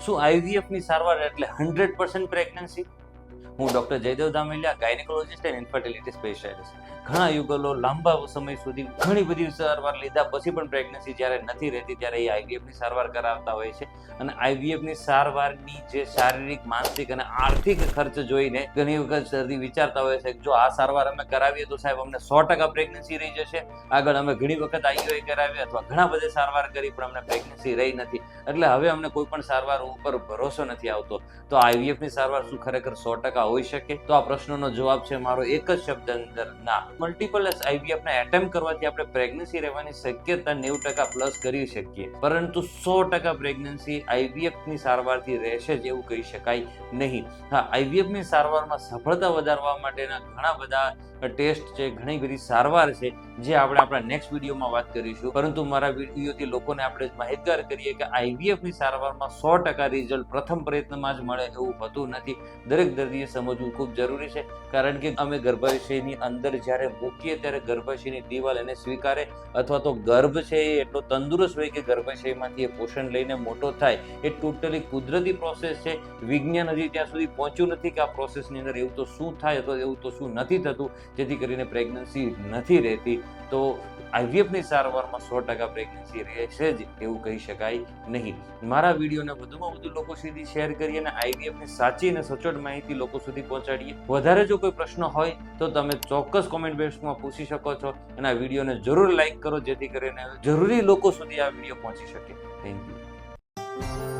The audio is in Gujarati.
શું આઈવીએફની સારવાર એટલે હંડ્રેડ પર્સન્ટ પ્રેગ્નન્સી હું doctor Jaydev Dhameliya, gynaecologist and infertility specialist ઘણા યુગલો લાંબા સમય સુધી ઘણી બધી સારવાર લીધા પછી પણ પ્રેગ્નન્સી જ્યારે નથી રહેતી ત્યારે એ આઈવીએફની સારવાર કરાવતા હોય છે. અને આઈવીએફની સારવારની જે શારીરિક, માનસિક અને આર્થિક ખર્ચ જોઈને ઘણી વખત દર્દી વિચારતા હોય છે જો આ સારવાર અમે કરાવીએ તો સાહેબ અમને સો ટકા પ્રેગ્નન્સી રહી જશે. આગળ અમે ઘણી વખત આઈયુઆઈ કરાવી અથવા ઘણા બધા સારવાર કરી પણ અમને પ્રેગ્નન્સી રહી નથી. એટલે હવે અમને કોઈ પણ સારવાર ઉપર ભરોસો નથી આવતો. તો આઈવીએફની સારવાર શું ખરેખર સો ટકા હોઈ શકે? તો આ પ્રશ્નનો જવાબ છે મારો એક જ શબ્દ અંદર, ના. મલ્ટિપલ આઈવીએફને એટેમ્પ કરવાથી આપણે પ્રેગ્નન્સી રહેવાની શક્યતા નેવું ટકા પ્લસ કરી શકીએ. પરંતુ સો ટકા પ્રેગ્નન્સી આઈવીએફની સારવારથી રહેશે જ એવું કહી શકાય નહીં. હા આઈવીએફની સારવારમાં સફળતા વધારવા માટેના ઘણા બધા ટેસ્ટ છે, ઘણી બધી સારવાર છે, જે આપણે આપણા નેક્સ્ટ વિડીયોમાં વાત કરીશું. પરંતુ મારા વિડીયોથી લોકોને આપણે માહિતગાર કરીએ કે આઈવીએફની સારવારમાં સો ટકા રિઝલ્ટ પ્રથમ પ્રયત્નમાં જ મળે એવું હોતું નથી. દરેક દર્દીએ સમજવું ખૂબ જરૂરી છે. કારણ કે અમે ગર્ભાશયની અંદર જ્યારે મૂકીએ ત્યારે ગર્ભાશયની દિવાલ એને સ્વીકારે અથવા તો ગર્ભ છે એ એટલો તંદુરસ્ત હોય કે ગર્ભાશયમાંથી એ પોષણ લઈને મોટો થાય. એ ટોટલી કુદરતી પ્રોસેસ છે. વિજ્ઞાન હજી ત્યાં સુધી પહોંચ્યું નથી કે આ પ્રોસેસની અંદર એવું તો શું થાય અથવા એવું તો શું નથી થતું. જેથી કરીને પ્રેગ્નન્સી નથી રહેતી. તો આઈવીએફની સારવારમાં સો ટકા પ્રેગ્નન્સી રહેશે જ એવું કહી શકાય નહીં. મારા વિડીયોને વધુમાં વધુ લોકો સુધી શેર કરી અને આઈવીએફની સાચી અને સચોટ માહિતી લોકો સુધી પહોંચાડીએ. વધારે જો કોઈ પ્રશ્ન હોય, તો તમે ચોક્કસ કોમેન્ટ બોક્સમાં પૂછી શકો છો અને આ વિડીયોને જરૂર લાઇક કરો, જેથી કરીને જરૂરી લોકો સુધી આ વીડિયો પહોંચી શકે. Thank you